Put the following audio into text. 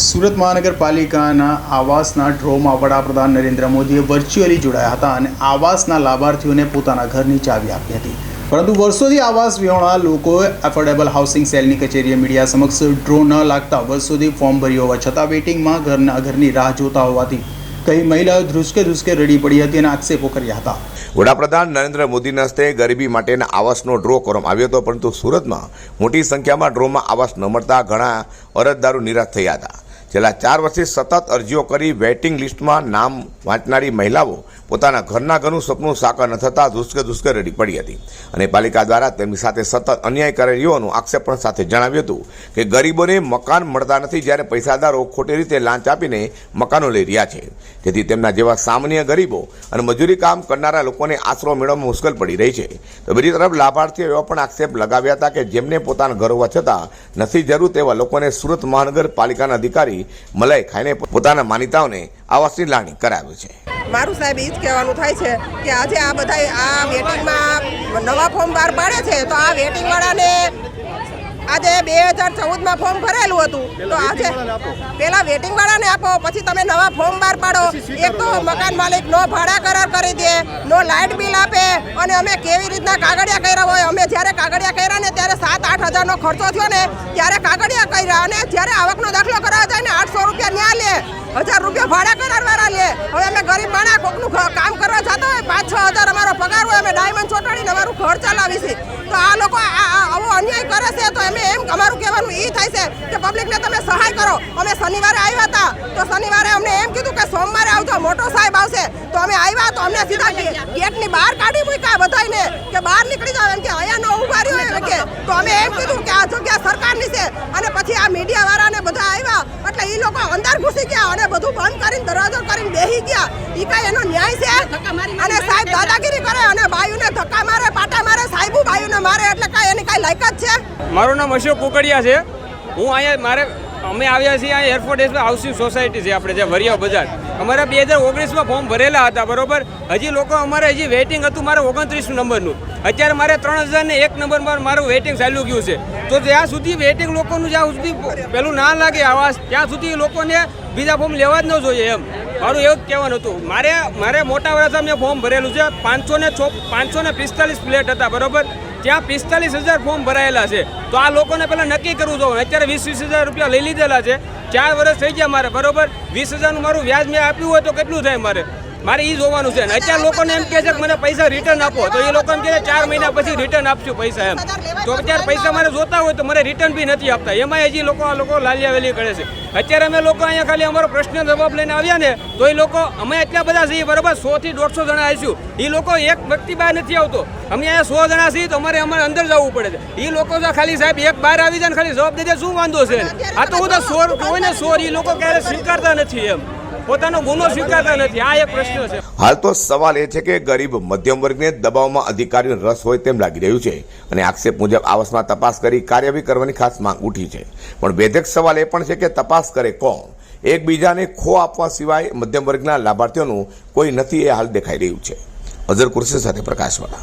સુરત મહાનગરપાલિકાના આવાસના ડ્રોમાં વડાપ્રધાન નરેન્દ્ર મોદીએ વર્ચ્યુઅલી જોડાયા હતા અને આવાસના લાભાર્થીઓને પોતાના ઘરની ચાવી આપી હતી. પરંતુ વર્ષોથી આવાસ વિહોણા લોકોએ એફોર્ડેબલ હાઉસિંગ સેલની કચેરીએ મીડિયા સમક્ષ ડ્રો ન લાગતા વર્ષોથી ફોર્મ ભર્યું હોવા છતાં વેટિંગમાં ઘરના ઘરની રાહ જોતા હોવાથી કઈ મહિલાઓ ધ્રુસકે ધ્રુસકે રડી પડી હતી અને આક્ષેપો કર્યા હતા. વડાપ્રધાન નરેન્દ્ર મોદીના હસ્તે ગરીબી માટેના આવાસનો ડ્રો કરવામાં આવ્યો હતો, પરંતુ સુરતમાં મોટી સંખ્યામાં ડ્રોમાં આવાસ ન મળતા ઘણા અરજદારો નિરાશ થયા હતા. છેલ્લા ચાર વર્ષથી સતત અરજીઓ કરી વેઇટિંગ લિસ્ટમાં નામ વાંચનારી મહિલાઓ પોતાના ઘરના ઘરનું સપનું સાકર ન થતાં ધુસકે ધુસકે રડી પડી હતી. અને પાલિકા દ્વારા તેમની સાથે સતત અન્યાય કરાઈ રહ્યોનું આક્ષેપ પણ સાથે જણાવ્યું હતું કે ગરીબોને મકાન મળતા નથી જ્યારે પૈસાદારો ખોટી રીતે લાંચ આપીને મકાનો લઈ રહ્યા છે. જેથી તેમના જેવા સામાન્ય ગરીબો અને મજૂરી કામ કરનારા લોકોને આશરો મેળવવામાં મુશ્કેલ પડી રહી છે. તો બીજી તરફ લાભાર્થીઓ એવા પણ આક્ષેપ લગાવ્યા હતા કે જેમને પોતાના ઘર હોવા છતાં નથી જરૂર તેવા લોકોને સુરત મહાનગરપાલિકાના અધિકારી મલાઈ ખાઈને પોતાના માનીતાઓને આવાસની લાણી કરાવ્યું છે. મારું સાહેબ એ જ કહેવાનું થાય છે કે આજે આ બધા આ વેટિંગમાં નવા ફોર્મ બહાર પાડે છે તો આ વેટિંગવાળાને આજે બે હજાર ચૌદમાં ફોર્મ ભરેલું હતું. તો આજે પેલા વેટિંગવાળાને આપો પછી તમે નવા ફોર્મ બહાર પાડો. એક તો મકાન માલિક નો ભાડા કરાર કરી દે નો લાઇટ બિલ આપે અને અમે કેવી રીતના કાગળિયા કર્યા હોય અમે જ્યારે કાગળિયા કર્યા ને ત્યારે સાત હજારનો ખર્ચો થયો ને ત્યારે કાગળિયા કર્યા અને જ્યારે આવકનો દાખલો કરાવવા જાય ને આઠસો રૂપિયા ન્યા લે, હજાર રૂપિયા ભાડા કરારવાળા લે. હવે અમે ગરીબ માણા કોકનું કામ કરવા જતા હોય, પાંચ, છ હજાર અમારો પગાર હોય, અમે ડાયમંડ ચોંટાડીને અમારું ઘર ચલાવી તો આ લોકો આવો અન્યાય કરે છે તો અમે એમ અમારું કહેવાનું એ થાય છે કે પબ્લિકને તમે સહાય કરો. અમે શનિવારે આવ્યા હતા તો શનિવારે અમને એમ કીધું કે સોમવારે આવજો, મોટો સાહેબ આવશે. તો અમે આવ્યા તો અમને સીધા ગેટની બહાર કાઢી મૂક્યા બધાને કે બહાર નીકળી જાવ એમ કે અહીંયા ન ઊભા રહ્યો તો અમે એમ કીધું કે આ જગ્યા સરકારની છે અને પછી આ મીડિયા વાળાને બધા આવ્યા. એટલે એ લોકો અંદર ઘૂસી ગયા અને બધું બંધ કરીને દરવાજો કરીને બેસી ગયા. એ કાંઈ એનો ન્યાય છે? અને સાહેબ દાદાગીરી કરે અને બાયુને ધક્કા મારે પાટા મારે સાહેબુ બાયુને મારે એટલે કાંઈ એની કાંઈ લાયકાત છે? મારું નામ અશોક કુકડિયા છે. હું અહીંયા મારે અમે આવ્યા છીએ આ એરફોર્ટ એસ હાઉસિંગ સોસાયટી છે આપણે, જે વરિયા બજાર. અમારા બે હજાર ઓગણીસમાં ફોર્મ ભરેલા હતા, બરોબર? હજી લોકો અમારે હજી વેઇટિંગ હતું મારે ઓગણત્રીસ નંબરનું. અત્યારે મારે ત્રણ હજાર ને એક નંબર મારું વેઇટિંગ ચાલ્યું ગયું છે. તો જ્યાં સુધી વેઇટિંગ લોકોનું જ્યાં સુધી પેલું ના લાગે આવાસ ત્યાં સુધી લોકોને બીજા ફોર્મ લેવા જ ન જોઈએ એમ. મારું એવું કહેવાનું હતું. મારે મારે મોટા વર્ષા મેં ફોર્મ ભરેલું છે. પાંચસો ને છો પાંચસો ને પિસ્તાલીસ પ્લેટ હતા, બરોબર? ત્યાં પિસ્તાલીસ હજાર ફોર્મ ભરાયેલા છે. તો આ લોકોને પહેલાં નક્કી કરવું જોઈએ. અત્યારે વીસ વીસ હજાર રૂપિયા લઈ લીધેલા છે. ચાર વર્ષ થઈ ગયા મારે, બરોબર? વીસ હજારનું મારું વ્યાજ મેં આપ્યું હોય તો કેટલું થાય મારે? મારે એ જોવાનું છે. અને અત્યારે લોકોને એમ કહે છે કે મને પૈસા રિટર્ન આપો. તો એ લોકો એમ કહે ચાર મહિના પછી રિટર્ન આપશું પૈસા એમ. તો અત્યારે પૈસા મારે જોતા હોય તો મને રિટર્ન બી નથી આપતા. એમાં હજી લોકો આ લોકો લાલિયા વેલી કરે છે. અત્યારે અમે લોકો અહીંયા ખાલી અમારો પ્રશ્ન જવાબ લઈને આવ્યા ને, તો એ લોકો, અમે એટલા બધા છીએ, બરાબર? સો થી દોઢસો જણા આવીશું. એ લોકો એક વ્યક્તિ બહાર નથી આવતો. અમે અહીંયા સો જણા છીએ તો અમારે અમારે અંદર જવું પડે છે. એ લોકો તો ખાલી સાહેબ એક બહાર આવી જાય ને ખાલી જવાબ દે દે, શું વાંધો છે? આ તો હું તો સોર, કોઈને સોર એ લોકો ક્યારે સ્વીકારતા નથી એમ. પોતાનો ગુનો સ્વીકારતા નથી. આ એક પ્રશ્ન છે. હાલ તો સવાલ એ છે કે ગરીબ મધ્યમ વર્ગને દબાવમાં અધિકારીઓનો રસ હોય તેમ લાગી રહ્યું છે અને આક્ષેપ મુજબ આવાસમાં તપાસ કરી કાર્યવાહી કરવાની ખાસ માંગ ઉઠી છે. પણ વેધક સવાલ એ પણ છે કે તપાસ કરે કોણ? એકબીજાને ખો આપવા સિવાય મધ્યમ વર્ગના લાભાર્થીઓનું કોઈ નથી એ હાલ દેખાઈ રહ્યું છે. અઝર કુર્સી સાથે પ્રકાશવાળા.